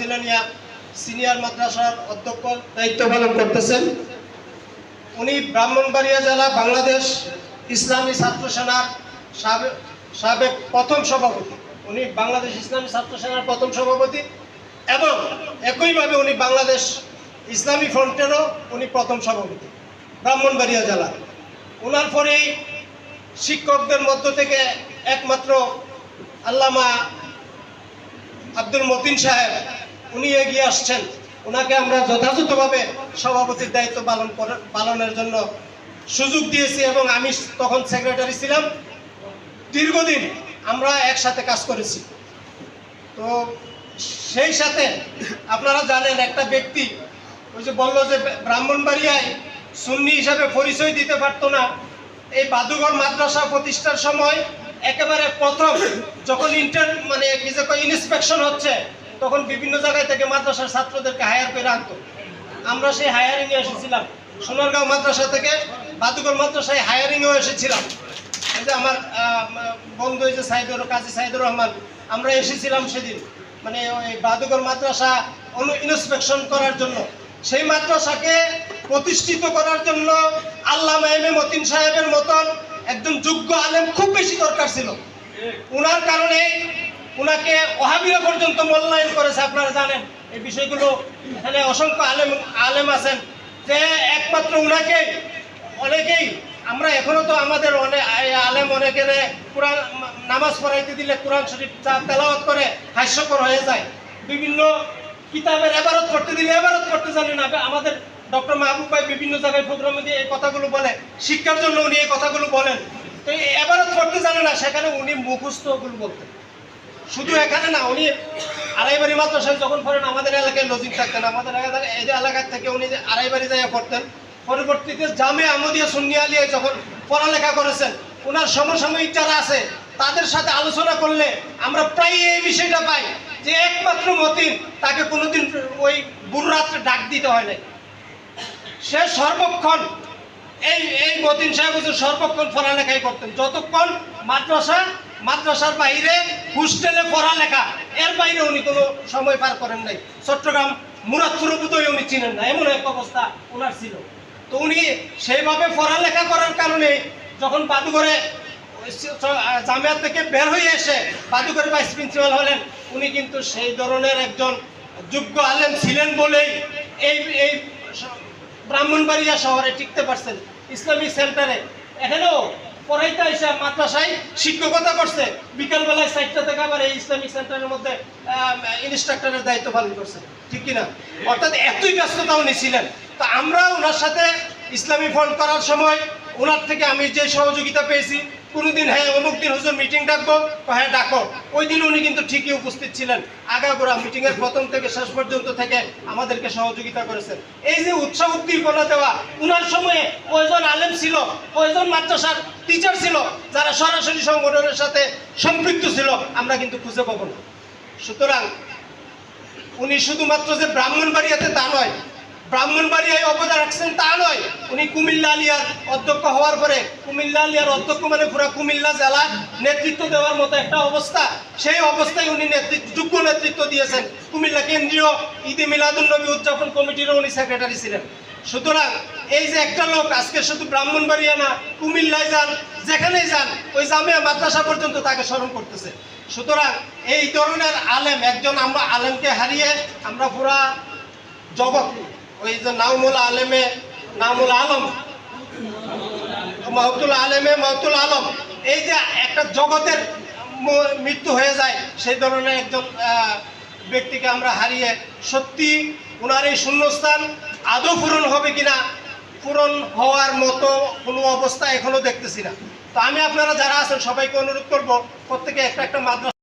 জিলানিয়া senior মাদ্রাসার অধ্যক্ষ দায়িত্ব পালন করতেছেন। উনি ব্রাহ্মণবাড়িয়া জেলা বাংলাদেশ ইসলামী ছাত্র সেনার সাবেক প্রথম সভাপতি। উনি বাংলাদেশ ইসলামী ছাত্র সেনার প্রথম সভাপতি এবং একইভাবে উনি বাংলাদেশ ইসলামী ফ্রন্টেরও উনি প্রথম সভাপতি ব্রাহ্মণবাড়িয়া জেলা। ওনার পরেই শিক্ষকদের মধ্য থেকে একমাত্র আল্লামা আব্দুল মতিন সাহেব উনি এগিয়ে আসছেন। ওনাকে আমরা যথাযথভাবে সভাপতির দায়িত্ব পালন পালনের জন্য সুযোগ দিয়েছি এবং আমি তখন সেক্রেটারি ছিলাম। দীর্ঘদিন আমরা একসাথে কাজ করেছি। তো সেই সাথে আপনারা জানেন, একটা ব্যক্তি ওই যে বলল যে ব্রাহ্মণবাড়িয়ায় সুন্নি হিসাবে পরিচয় দিতে পারতো না। এই বাদুঘর মাদ্রাসা প্রতিষ্ঠার সময় একেবারে প্রথম যখন ইন্টার মানে ইন্সপেকশন হচ্ছে তখন বিভিন্ন জায়গায় থেকে মাদ্রাসার ছাত্রদেরকে হায়ার করে আনতো। আমরা সেই হায়ারিংয়ে এসেছিলাম। সোনারগাঁও মাদ্রাসা থেকে বাদুঘর মাদ্রাসায় হায়ারিংয়েও এসেছিলাম। যে আমার বন্ধু যে সাইদুর, কাজী সাইদুর রহমান, আমরা এসেছিলাম সেদিন। মানে ওই বাদুঘর মাদ্রাসা অনু ইন্সপেকশন করার জন্য। সেই মাদ্রাসাকে প্রতিষ্ঠিত করার জন্য আল্লামা এম মতিন সাহেবের মতন একজন যোগ্য আলেম খুব বেশি দরকার ছিল। উনার কারণে উনাকে ওহাবিরা পর্যন্ত মূল্যায়ন করেছে, আপনারা জানেন। এই বিষয়গুলো এখানে অসংখ্য আলেম আলেম আছেন যে একমাত্র উনাকে অনেকেই, আমরা এখনও তো আমাদের অনেক আলেম অনেকের কোরআন নামাজ পড়াইতে দিলে কোরআন শরীফ যা তেলাওয়াত করে হাস্যকর হয়ে যায়। বিভিন্ন কিতাবের এবারত করতে দিলে এবারত করতে জানে না। আমাদের ডক্টর মাহবুব ভাই বিভিন্ন জায়গায় প্রোগ্রামে দিয়ে এই কথাগুলো বলে, শিক্ষার জন্য উনি এই কথাগুলো বলেন। তো এবারত করতে জানে না, সেখানে উনি মুখস্থগুলো বলতেন। শুধু এখানে না, উনি আড়াইবাড়ি মাদ্রাসায় যখন পড়েন আমাদের এলাকায় লজিং থাকতেন, আমাদের এলাকায় এই এলাকার থেকে উনি আড়াইবাড়ি যাইয়া পড়তেন, পরবর্তীতে জামে আমদিয়া সুন্নি আলিয়ায় যখন পড়ালেখা করেছেন ওনার সমসাময়িক যারা আছে, তাদের সাথে আলোচনা করলে আমরা প্রায় এই বিষয়টা পাই যে একমাত্র মতিন তাকে কোনোদিন ওই বুড়রাত্রে ডাক দিতে হয় নাই। সে সর্বক্ষণ এই এই মতিন সাহেব সর্বক্ষণ পড়ালেখাই করতেন, যতক্ষণ মাদ্রাসা মাদ্রাসার বাইরে হোস্টেলে পড়ালেখা। এর বাইরে উনি কোনো সময় পার করেন নাই। চট্টগ্রাম মুরাদপুর উনি চিনেন না। এমন এক অবস্থা ওনার ছিল। তো উনি সেইভাবে পড়ালেখা করার কারণে যখন বাদুঘরে জামিয়াত থেকে বের হয়ে এসে বাদুঘরে ভাইস প্রিন্সিপাল হলেন, উনি কিন্তু সেই ধরনের একজন যোগ্য আলেম ছিলেন বলেই এই এই ব্রাহ্মণবাড়িয়া শহরে টিকতে পারছেন। ইসলামিক সেন্টারে। এখানেও পড়াইতে এসে মাদ্রাসায় শিক্ষকতা করছে। বিকালবেলায় সাইটটা থেকে আবার এই ইসলামিক সেন্টারের মধ্যে ইনস্ট্রাক্টরের দায়িত্ব পালন করছে। ঠিক কিনা? অর্থাৎ এতই ব্যস্ততা উনি ছিলেন। তো আমরা ওনার সাথে ইসলামী ফন্ড করার সময় ওনার থেকে আমি যে সহযোগিতা পেয়েছি কোনোদিন হ্যাঁ অমুক দিন হুজুর মিটিং ডাকবো হ্যাঁ ডাকো। ওই দিন উনি কিন্তু ঠিকই উপস্থিত ছিলেন। আগাগোড়া মিটিং এর প্রথম থেকে শেষ পর্যন্ত থেকে আমাদেরকে সহযোগিতা করেছেন। এই যে উৎসাহ উদ্দীপনা দেওয়া, উনার সময়ে কয়জন আলেম ছিল, কয়জন মাদ্রাসার টিচার ছিল, যারা সরাসরি সংগঠনের সাথে সম্পৃক্ত ছিল, আমরা কিন্তু খুঁজে পাবো না। সুতরাং উনি শুধুমাত্র যে ব্রাহ্মণবাড়িয়াতে তা নয় ব্রাহ্মণবাড়িয়ায় অবদান রাখছেন তা নয়, উনি কুমিল্লা আলিয়ার অধ্যক্ষ হওয়ার পরে কুমিল্লা আলিয়ার অধ্যক্ষ মানে পুরো কুমিল্লা জেলা নেতৃত্ব দেওয়ার মতো একটা অবস্থা। সেই অবস্থায় উনি নেতৃত্ব, যোগ্য নেতৃত্ব দিয়েছেন কুমিল্লা কেন্দ্রীয় ঈদে মিলাদুলনবী উদযাপন কমিটিরও উনি সেক্রেটারি ছিলেন। সুতরাং এই যে একটা লোক, আজকে শুধু ব্রাহ্মণবাড়িয়া না, কুমিল্লায় যান, যেখানেই যান, ওই জামিয়া মাদ্রাসা পর্যন্ত তাকে স্মরণ করতেছে। সুতরাং এই ধরনের আলেম, একজন আমরা আলেমকে হারিয়ে আমরা পুরা জগৎ ওই যে নামুল আলেমে, নামুল আলম মাহতুল আলেমে মাহতুল আলম, এই যে একটা জগতের মৃত্যু হয়ে যায়, সেই ধরনের একজন ব্যক্তিকে আমরা হারিয়ে সত্যি ওনার এই শূন্যস্থান আদৌ পূরণ হবে কিনা, পূরণ হওয়ার মতো কোনো অবস্থা এখনও দেখতেছি না। তো আমি আপনারা যারা আছেন সবাইকে অনুরোধ করব, প্রত্যেকে একটা একটা মাদ্রাসা